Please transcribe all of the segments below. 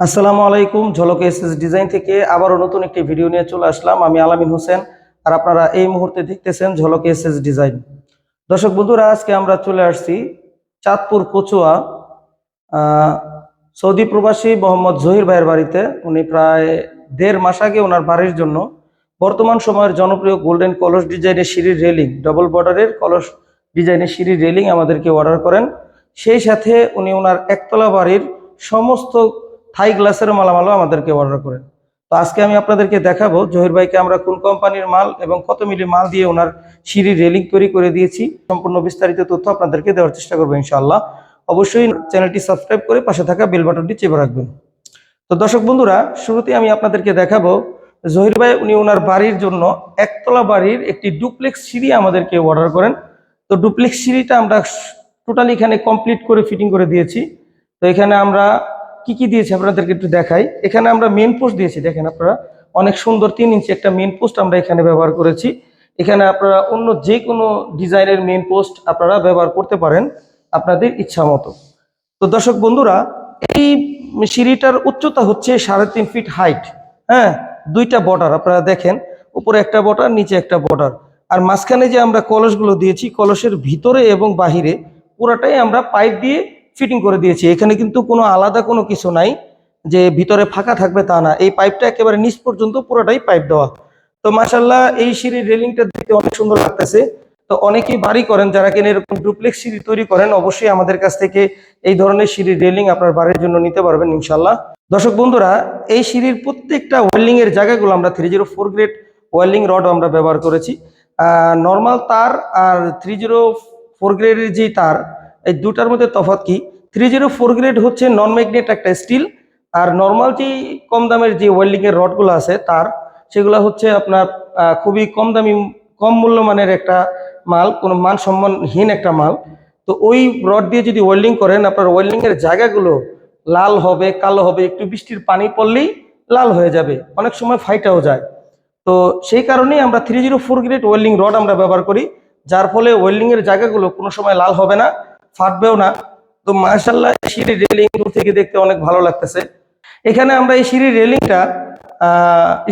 আসসালামু আলাইকুম, ঝলক এস এস ডিজাইন থেকে আবারও নতুন একটি ভিডিও নিয়ে চলে আসলাম। আমি আলামিন হোসেন, আর আপনারা এই মুহূর্তে দেখতেছেন ঝলক এস এস ডিজাইন। দর্শক বন্ধুরা, আজকে আমরা চলে আসছি চাঁদপুর কচুয়া সৌদি প্রবাসী মোহাম্মদ জহির ভাইয়ের বাড়িতে। উনি প্রায় দেড় মাস আগে ওনার বাড়ির জন্য বর্তমান সময়ের জনপ্রিয় গোল্ডেন কলস ডিজাইনের সিঁড়ির রেলিং, ডবল বর্ডারের কলস ডিজাইনের সিঁড়ির রেলিং আমাদেরকে অর্ডার করেন। সেই সাথে উনি ওনার একতলা বাড়ির সমস্ত থাই গ্লাসের মালামালও আমাদেরকে অর্ডার করেন। তো আজকে আমি আপনাদেরকে দেখাবো জহির ভাইকে আমরা কোন কোম্পানির মাল এবং কত মিলি মাল দিয়ে ওনার সিঁড়ির রেলিং তৈরি করে দিয়েছি, সম্পূর্ণ বিস্তারিত তথ্য আপনাদেরকে দেওয়ার চেষ্টা করব ইনশাআল্লাহ। অবশ্যই চ্যানেলটি সাবস্ক্রাইব করে পাশে থাকা বেল বাটনটি চেপে রাখবেন। তো দর্শক বন্ধুরা শুরুতে আমি আপনাদেরকে দেখাবো জহির ভাই, উনি ওনার বাড়ির জন্য একতলা বাড়ির একটি ডুপ্লেক্স সিঁড়ি আমাদেরকে অর্ডার করেন। তো ডুপ্লেক্স সিঁড়িটা আমরা টোটালি এখানে কমপ্লিট করে ফিটিং করে দিয়েছি। তো এখানে আমরা কি কি দিয়েছি আপনাদেরকে একটু দেখাই। এখানে আমরা মেন পোস্ট দিয়েছি, দেখেন আপনারা। অনেক সুন্দর তিন ইঞ্চি একটা মেন পোস্ট আমরা এখানে ব্যবহার করেছি। এখানে আপনারা অন্য যে কোনো ডিজাইনের মেন পোস্ট আপনারা ব্যবহার করতে পারেন আপনাদের ইচ্ছা মতো। তো দর্শক বন্ধুরা, এই সিঁড়িটার উচ্চতা হচ্ছে সাড়ে তিন ফিট হাইট হ্যাঁ? দুইটা বর্ডার আপনারা দেখেন, উপরে একটা বর্ডার নিচে একটা বর্ডার আর মাঝখানে যে আমরা কলসগুলো দিয়েছি, কলসের ভিতরে এবং বাহিরে, পুরাটাই আমরা পাইপ দিয়ে ফিটিং করে দিয়েছি। এখানে কিন্তু কোনো আলাদা কোনো কিছু নাই, যে ভিতরে ফাঁকা থাকবে তা না। এই পাইপটা একেবারে নিচ পর্যন্ত পুরোটাই পাইপ দেওয়া। তো মাসাল্লাহ এই সিঁড়ির রেলিংটা দেখতে অনেক সুন্দর লাগতেছে। তো অনেকেই বাড়ি করেন, যারা কিনা এরকম ডুপ্লেক্স সিঁড়ি তৈরি করেন, অবশ্যই আমাদের কাছ থেকে এই ধরনের সিঁড়ির রেলিং আপনার বাড়ির জন্য নিতে পারবেন ইনশাল্লাহ দর্শক বন্ধুরা, এই সিঁড়ির প্রত্যেকটা ওয়েল্ডিং এর জায়গাগুলো আমরা three zero four grade welding rod আমরা ব্যবহার করেছি। নর্মাল তার আর থ্রি জিরো ফোর গ্রেডের যে তার এই দুটার মধ্যে তফাৎ কি? থ্রি জিরো ফোর গ্রেড হচ্ছে নন ম্যাগনেট একটা স্টিল আর নর্মাল যে কম দামের যে ওয়েল্ডিং এর রডগুলো আছে তার, সেগুলো হচ্ছে আপনার খুবই কম দামি, কম মূল্যমানের একটা মাল, কোনো মান সম্মানহীন একটা মাল। তো ওই রড দিয়ে যদি ওয়েল্ডিং করেন, আপনার ওয়েল্ডিং এর জায়গাগুলো লাল হবে, কালো হবে, একটু বৃষ্টির পানি পড়লেই লাল হয়ে যাবে, অনেক সময় ফাইটাও যায়। তো সেই কারণেই আমরা three zero four grade welding rod আমরা ব্যবহার করি, যার ফলে ওয়েল্ডিং এর জায়গাগুলো কোনো সময় লাল হবে না ফাটবেও না। তো মার্শাল্লাহ সিঁড়ি রেলিং দূর থেকে দেখতে অনেক ভালো লাগতেছে। এখানে আমরা এই সিঁড়ির রেলিংটা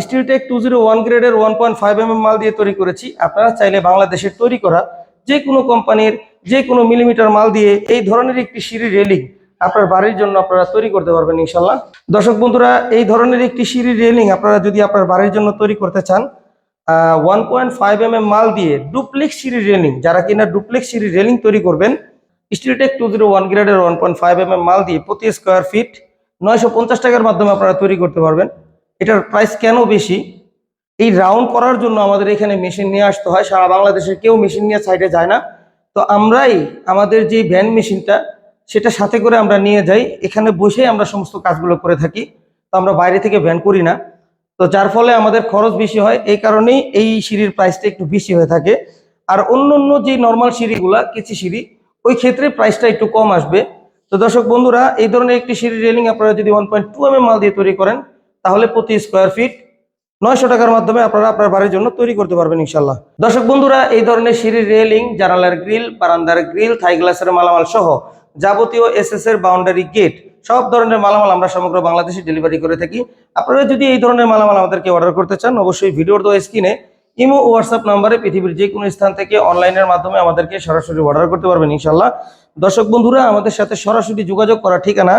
স্টিলটেক টু জিরো ওয়ান গ্রেডের ওয়ান পয়েন্ট ফাইভ এম মাল দিয়ে তৈরি করেছি। আপনারা চাইলে বাংলাদেশের তৈরি করা যে কোনো কোম্পানির যে কোনো মিলিমিটার মাল দিয়ে এই ধরনের একটি সিঁড়ি রেলিং আপনার বাড়ির জন্য আপনারা তৈরি করতে পারবেন ইনশাল্লাহ দর্শক বন্ধুরা, এই ধরনের একটি সিঁড়ি রেলিং আপনারা যদি আপনার বাড়ির জন্য তৈরি করতে চান ওয়ান পয়েন্ট ফাইভ এম মাল দিয়ে ডুপ্লেক্স সিঁড়ি রেলিং যারা কিনা ডুপ্লেক্স সিঁড়ি রেলিং তৈরি করবেন স্টিলটেক টু জিরো ওয়ান গ্রেডের one point five M M মাল দিয়ে প্রতি স্কোয়ার ফিট নয়শো পঞ্চাশ টাকার মাধ্যমে আপনারা তৈরি করতে পারবেন। এটার প্রাইস কেন বেশি? এই রাউন্ড করার জন্য আমাদের এখানে মেশিন নিয়ে আসতে হয়। সারা বাংলাদেশের কেউ মেশিন নিয়ে সাইডে যায় না। তো আমরাই আমাদের যে ভ্যান মেশিনটা সেটা সাথে করে আমরা নিয়ে যাই। এখানে বসেই আমরা সমস্ত কাজগুলো করে থাকি। তো আমরা বাইরে থেকে ভ্যান করি না। তো যার ফলে আমাদের খরচ বেশি হয়। এই কারণেই এই সিঁড়ির প্রাইসটা একটু বেশি হয়ে থাকে। আর অন্য অন্য যে নর্মাল সিঁড়িগুলা কিছু সিঁড়ি ওই ক্ষেত্রে প্রাইসটা একটু কম আসবে। তো দর্শক বন্ধুরা, এই ধরনের একটি সিঁড়ি রেলিং আপনারা যদি ওয়ান পয়েন্ট টু এম মাল দিয়ে তৈরি করেন, তাহলে প্রতি স্কোয়ার ফিট নয়শো টাকার মাধ্যমে আপনারা আপনার বাড়ির জন্য তৈরি করতে পারবেন ইনশাল্লাহ। দর্শক বন্ধুরা, এই ধরনের সিঁড়ির রেলিং জানালার গ্রিল বারান্দার গ্রিল থাই গ্লাসের মালামাল সহ যাবতীয় এস এস এর বাউন্ডারি গেট সব ধরনের মালামাল আমরা সমগ্র বাংলাদেশে ডেলিভারি করে থাকি। আপনারা যদি এই ধরনের মালামাল আমাদেরকে অর্ডার করতে চান, অবশ্যই ভিডিওর তো স্ক্রিনে ইমো হোয়াটসঅ্যাপ নাম্বারে পৃথিবীর যে কোনো স্থান থেকে অনলাইনের মাধ্যমে আমাদেরকে সরাসরি অর্ডার করতে পারবেন ইনশাল্লাহ দর্শক বন্ধুরা, আমাদের সাথে সরাসরি যোগাযোগ করার ঠিকানা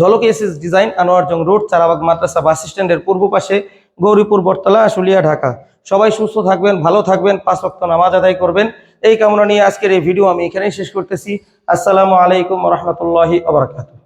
Jhalak S S design Anwarjang road, Charabag মাদ্রাসা বাস স্ট্যান্ডের পূর্ব পাশে, গৌরীপুর বটতলা, আশুলিয়া, ঢাকা। সবাই সুস্থ থাকবেন, ভালো থাকবেন, পাঁচ ওয়াক্ত নামাজ আদায় করবেন। এই কামনা নিয়ে আজকের এই ভিডিও আমি এখানেই শেষ করতেছি। আসসালামু আলাইকুম রহমতুল্লাহি আবরকাত